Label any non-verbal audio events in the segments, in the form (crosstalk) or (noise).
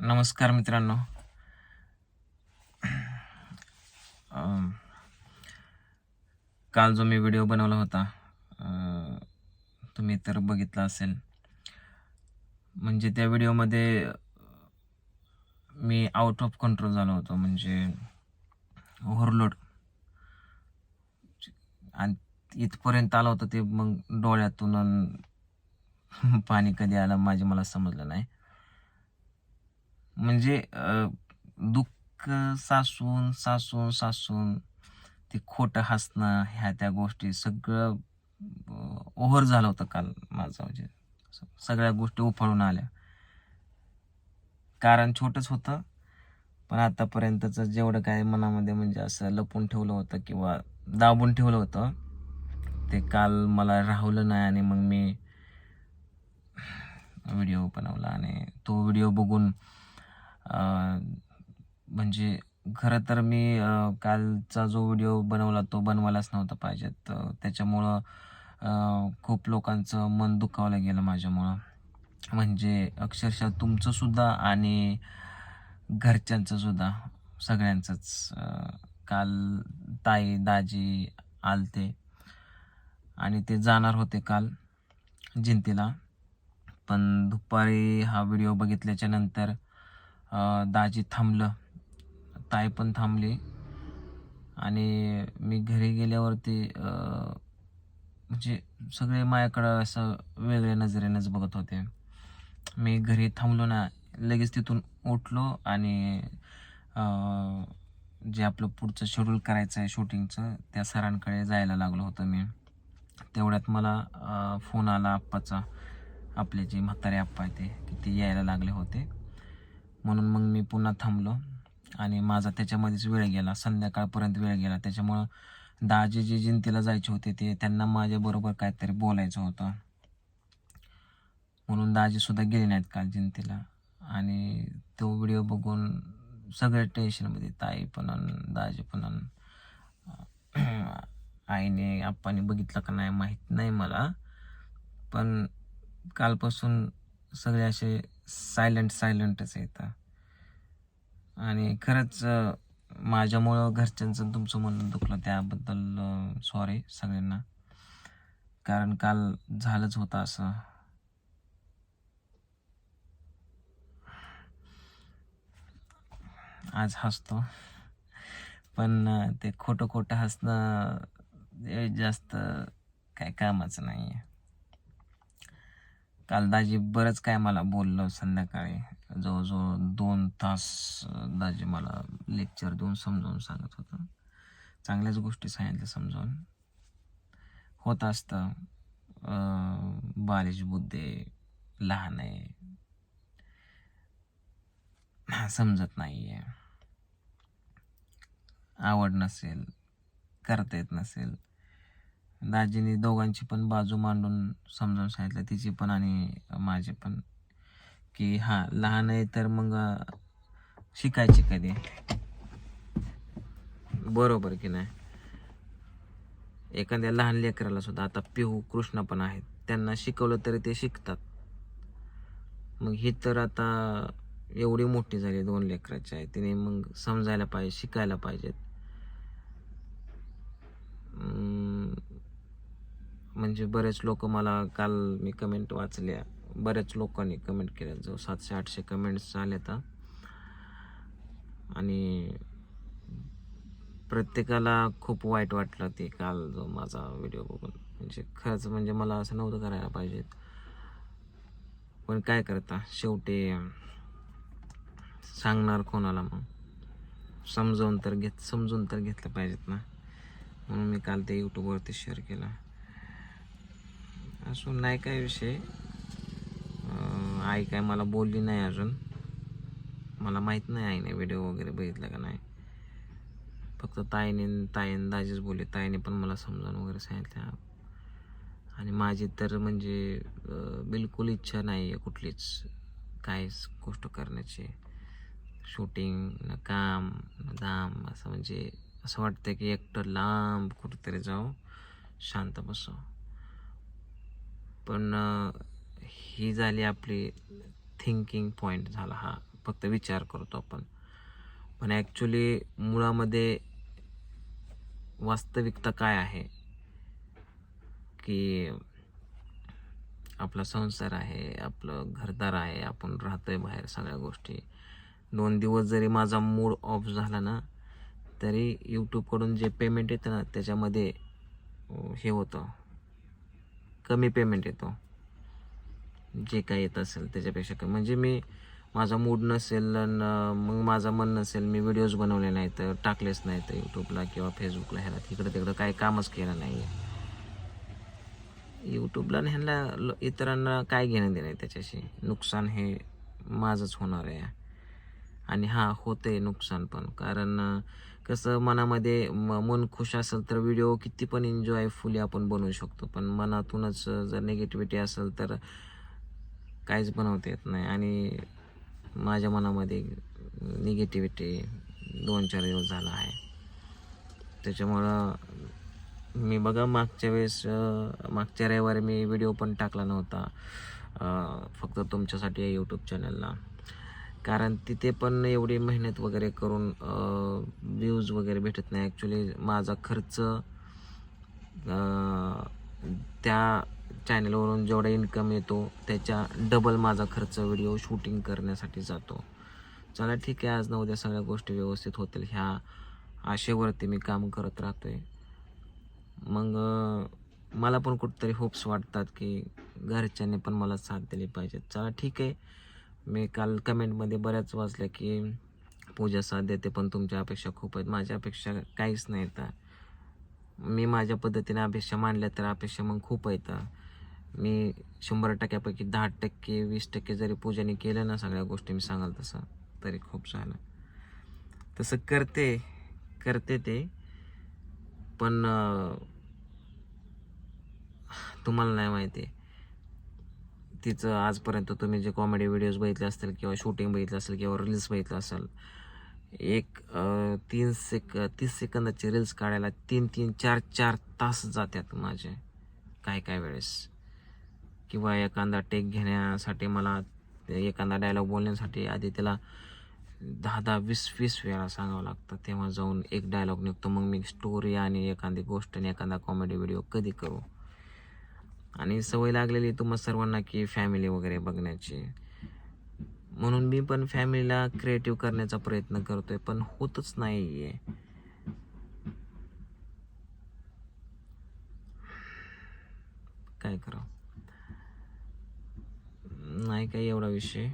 नमस्कार मित्रांनो. काल जो मी व्हिडिओ बनवला होता तुम्ही तर बघितला असेल. म्हणजे त्या व्हिडिओमध्ये मी आउट ऑफ कंट्रोल झालो होतो म्हणजे ओव्हरलोड आणि इथपर्यंत आलं होतं ते मग डोळ्यातून (laughs) पाणी कधी आलं माझे मला समजलं नाही. म्हणजे दुःख सासून सासून सासून ते खोटं हसणं ह्या त्या गोष्टी सगळं ओव्हर झालं होतं काल माझं म्हणजे सगळ्या गोष्टी उफाळून आल्या. कारण छोटंच होतं पण आतापर्यंतचं जेवढं काय मनामध्ये म्हणजे असं लपून ठेवलं होतं किंवा दाबून ठेवलं होतं ते काल मला राहवलं नाही आणि मग मी व्हिडिओ बनवला आणि तो व्हिडिओ बघून म्हणजे खरं तर मी कालचा जो व्हिडिओ बनवला तो बनवायलाच नव्हता पाहिजे. तर त्याच्यामुळं खूप लोकांचं मन दुखावलं गेलं माझ्यामुळं. म्हणजे अक्षरशः तुमचं सुद्धा आणि घरच्यांचं सुद्धा सगळ्यांचंच काल ताई दाजी आलते. आणि ते जाणार होते काल जिंतीला. पण दुपारी हा व्हिडिओ बघितल्याच्या नंतर दाजी थांबलं. ताई पण थांबली. आणि मी घरी गेल्यावरती म्हणजे सगळे माझ्याकडं असं वेगळ्या नजरेनंच बघत होते. मी घरी थांबलो ना लगेच तिथून उठलो आणि जे आपलं पुढचं शेड्यूल करायचं आहे शूटिंगचं त्या सरांकडे जायला लागलो होतं मी. तेवढ्यात मला फोन आला आप्पाचा. आपले जे म्हातारे आप्पा आहे ते की ते यायला लागले होते. म्हणून मग मी पुन्हा थांबलो. आणि माझा त्याच्यामध्येच वेळ गेला. संध्याकाळपर्यंत वेळ गेला. त्याच्यामुळं दाजी जे जिंतीला जायचे होते ते त्यांना माझ्याबरोबर काहीतरी बोलायचं होतं. म्हणून दाजीसुद्धा गेले नाहीत काल जिंतीला. आणि तो व्हिडिओ बघून सगळे टेन्शनमध्ये ताई पण अन दाजी पण अन आईने आप्पाने बघितलं का नाही माहीत नाही मला. पण कालपासून सगळे असे सायलेंट सायलेंटच येतं. आणि खरंच माझ्यामुळं घरच्यांचं तुमचं म्हणणं दुखलं त्याबद्दल सॉरी सगळ्यांना. कारण काल झालंच होतं असं. आज हसतो. पण ते खोटं खोटं हसणं जास्त काय कामाचं नाही आहे काल दाजी बरंच काय मला बोललं संध्याकाळी. जवळजवळ दोन तास दाजी मला लेक्चर देऊन समजावून सांगत होतं. चांगल्याच गोष्टी सांगितल्या समजावून. होत असतं. बालिश बुद्धी लहान आहे. समजत नाही आहे आवड नसेल करता येत नसेल. दाजीने दोघांची पण बाजू मांडून समजावून सांगितलं तिची पण आणि माझी पण. की हा लहान आहे तर मग शिकायची कधी? बरोबर की नाही? एखाद्या लहान लेकराला सुद्धा आता पिहू कृष्ण पण आहेत. त्यांना शिकवलं तरी ते शिकतात. मग ही तर आता एवढी मोठी झाली दोन लेकराची आहे. तिने मग समजायला पाहिजे शिकायला पाहिजेत. म्हणजे बरेच लोक मला काल मी कमेंट वाचल्या. बऱ्याच लोकांनी कमेंट केल्या. जो सातशे आठशे कमेंट्स आल्या आणि प्रत्येकाला खूप वाईट वाटलं ते काल जो माझा व्हिडिओ बघून. म्हणजे खरंच म्हणजे मला असं नव्हतं करायला पाहिजे. पण काय करता? शेवटी सांगणार कोणाला मग? समजवून तर घेत समजून तर घेतलं पाहिजेत ना. म्हणून मी काल ते यूट्यूबवरती शेअर केलं. असून नाही काय विषय. आई काय मला बोलली नाही अजून. मला माहीत नाही आईने व्हिडिओ वगैरे बघितला का नाही. फक्त ताईने ताईन दाजीच बोलले. ताईने पण मला समजावून वगैरे सांगितलं. आणि माझी तर म्हणजे बिलकुल इच्छा नाही आहे कुठलीच. काहीच गोष्ट करण्याची. शूटिंग न काम न दाम असं म्हणजे असं वाटतं की एकटं लांब कुठेतरी जाऊ शांत बसू पण ही झाली आपली थिंकिंग पॉईंट झाला हा. फक्त विचार करतो आपण. पण ॲक्च्युली मुळामध्ये वास्तविकता काय आहे? की आपला संसार आहे आपलं घरदार आहे आपण राहतोय बाहेर सगळ्या गोष्टी. दोन दिवस जरी माझा मूड ऑफ झाला ना तरी यूट्यूबकडून जे पेमेंट येतं ना त्याच्यामध्ये हे होतं. कमी पेमेंट येतो. जे काही येत असेल त्याच्यापेक्षा कमी. म्हणजे मी माझा मूड नसेल मग माझं मन नसेल मी व्हिडिओज बनवले नाही तर टाकलेच नाही तर यूट्यूबला किंवा फेसबुकला ह्याला तिकडं तिकडं काही कामच केलं नाही आहे यूट्यूबला आणि ह्यांना ल- इतरांना काय घेणं देणं आहे त्याच्याशी? नुकसान हे माझंच होणार आहे. आणि हां होतं आहे नुकसान पण. कारण कसं मनामध्ये म- मन खुश असेल तर व्हिडिओ किती पण एन्जॉयफुली आपण बनवू शकतो. पण मनातूनच जर निगेटिव्हिटी असेल तर काहीच बनवता येत नाही. आणि माझ्या मनामध्ये निगेटिव्हिटी दोन चार दिवस झाला आहे. त्याच्यामुळं मी बघा मागच्या वेळेस मागच्या रविवारी मी व्हिडिओ पण टाकला नव्हता फक्त तुमच्यासाठी या यूट्यूब चॅनलला कारण तिथे पण एवढी मेहनत वगैरे करून व्ह्यूज वगैरे भेटत नाही. ॲक्च्युली माझा खर्च त्या चॅनलवरून जेवढा इन्कम येतो त्याच्या डबल माझा खर्च व्हिडिओ शूटिंग करण्यासाठी जातो. चला ठीक आहे आज ना उद्या सगळ्या गोष्टी व्यवस्थित होतील. ह्या आशेवरती मी काम करत राहतो आहे मग मला पण कुठंतरी होप्स वाटतात की घरच्यांनी पण मला साथ दिली पाहिजे. चला ठीक आहे. मी काल कमेंटमध्ये बऱ्याच वाचल्या की पूजा साथ देते पण तुमच्या अपेक्षा खूप आहेत. माझ्या अपेक्षा काहीच नाही तर मी माझ्या पद्धतीने अपेक्षा मांडल्या तर अपेक्षा मग खूप आहेत. मी शंभर टक्क्यापैकी दहा टक्के वीस टक्के जरी पूजाने केलं ना सगळ्या गोष्टी मी सांगाल तसं तरी खूप झालं. तसं करते करते ते पण तुम्हाला नाही माहिती. तिचं आजपर्यंत तुम्ही जे कॉमेडी व्हिडिओज बघितले असतील किंवा शूटिंग बघितलं असेल किंवा रील्स बघितलं असेल एक तीन सेक तीस सेकंदाचे रील्स काढायला तीन तीन चार चार तास जातात माझे काय काय वेळेस. किंवा एखादा टेक घेण्यासाठी मला एखादा डायलॉग बोलण्यासाठी आधी त्याला दहा दहा वीस वीस वेळा सांगावं लागतं. तेव्हा जाऊन एक डायलॉग निघतो मग मी स्टोरी आणि एखादी गोष्ट आणि एखादा कॉमेडी व्हिडिओ कधी करू? आणि सवय लागलेली तुम्हा सर्वांना की फॅमिली वगैरे बघण्याची. म्हणून मी पण फॅमिलीला क्रिएटिव्ह करण्याचा प्रयत्न करतोय पण होतच नाही आहे काय करावं? नाही काही एवढा विषय.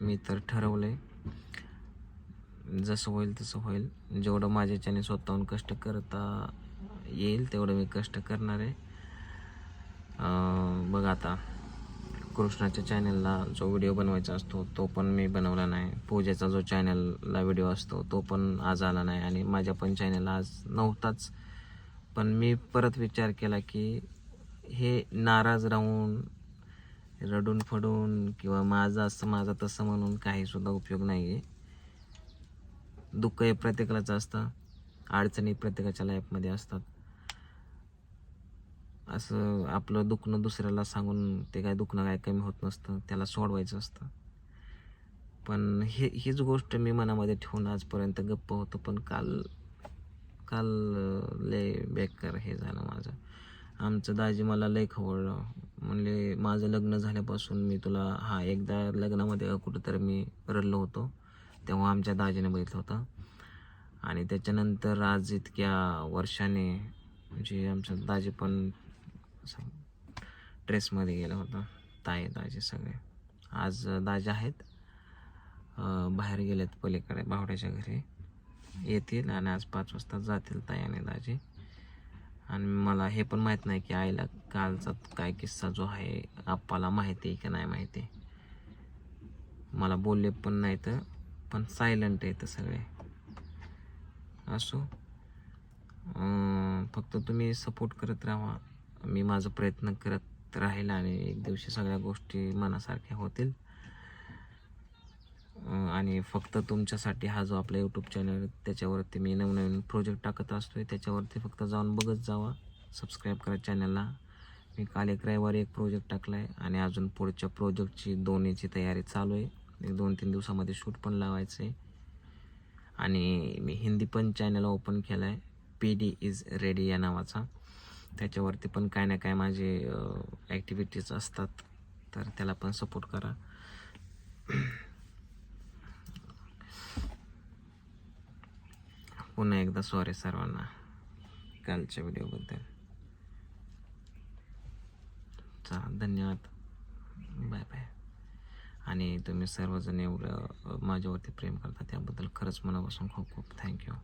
मी तर ठरवलंय. जसं होईल तसं होईल. जेवढं माझ्याच्याने स्वतःहून कष्ट करता येईल तेवढं मी कष्ट करणार आहे. बघ आता कृष्णाच्या चॅनलला जो व्हिडिओ बनवायचा असतो तो पण मी बनवला नाही. पूजेचा जो चॅनलला व्हिडिओ असतो तो पण आज आला नाही आणि माझ्या पण चॅनलला आज नव्हताच. पण मी परत विचार केला की हे नाराज राहून रडून फडून किंवा माझं असं माझं तसं म्हणून काहीसुद्धा उपयोग नाही आहे दुःख हे प्रत्येकालाच असतं. अडचणी प्रत्येकाच्या लाईफमध्ये असतात. असं आपलं दुखणं दुसऱ्याला सांगून ते काय दुखणं काय कमी होत नसतं त्याला सोडवायचं असतं. पण हे हीच गोष्ट मी मनामध्ये ठेवून आजपर्यंत गप्प होतो पण काल काल लय बेकार हे झालं माझं. आमचं दाजी मला लय खवळलं. म्हणजे माझं लग्न झाल्यापासून मी तुला हा एकदा लग्नामध्ये कुठंतरी मी रडलो होतो तेव्हा आमच्या दाजीने बघितलं होतं. आणि त्याच्यानंतर आज इतक्या वर्षाने म्हणजे आमचं दाजी पण असं ड्रेसमध्ये गेलं होतं ताई दाजी सगळे. आज दाजी आहेत. बाहेर गेलेत पलीकडे बावड्याच्या घरी. येतील आणि आज पाच वाजता जातील ताई आणि दाजी. आणि मला हे पण माहीत नाही की आईला कालचा काय किस्सा जो आहे आप्पाला माहिती आहे की नाही माहिती मला बोलले पण नाही तर पण सायलंट आहे तर सगळे. असो. फक्त तुम्ही सपोर्ट करत राहा. मी माझा प्रयत्न करत राहील आणि एक दिवशी सगळ्या गोष्टी मनासारख्या होतील. आणि फक्त तुमच्यासाठी हा जो आपला यूट्यूब चॅनल त्याच्यावरती मी नवनवीन प्रोजेक्ट टाकत असतोय. त्याच्यावरती फक्त जाऊन बघत जावा. सबस्क्राईब करा चॅनलला मी काल एक रविवारी एक प्रोजेक्ट टाकला आहे आणि अजून पुढच्या प्रोजेक्टची दोन्हीची तयारी चालू आहे. एक दोन तीन दिवसामध्ये शूट पण लावायचं आहे आणि मी हिंदी पण चॅनल ओपन केलं आहे पी डी इज रेडी या नावाचा. त्याच्यावरती पण काय ना काय माझे ॲक्टिव्हिटीज असतात. तर त्याला पण सपोर्ट करा. पुन्हा एकदा सॉरी सर्वांना कालच्या व्हिडिओबद्दल. चला धन्यवाद. बाय बाय आणि तुम्ही सर्वजण एवढं माझ्यावरती प्रेम करता त्याबद्दल खरंच मनापासून खूप खूप थँक्यू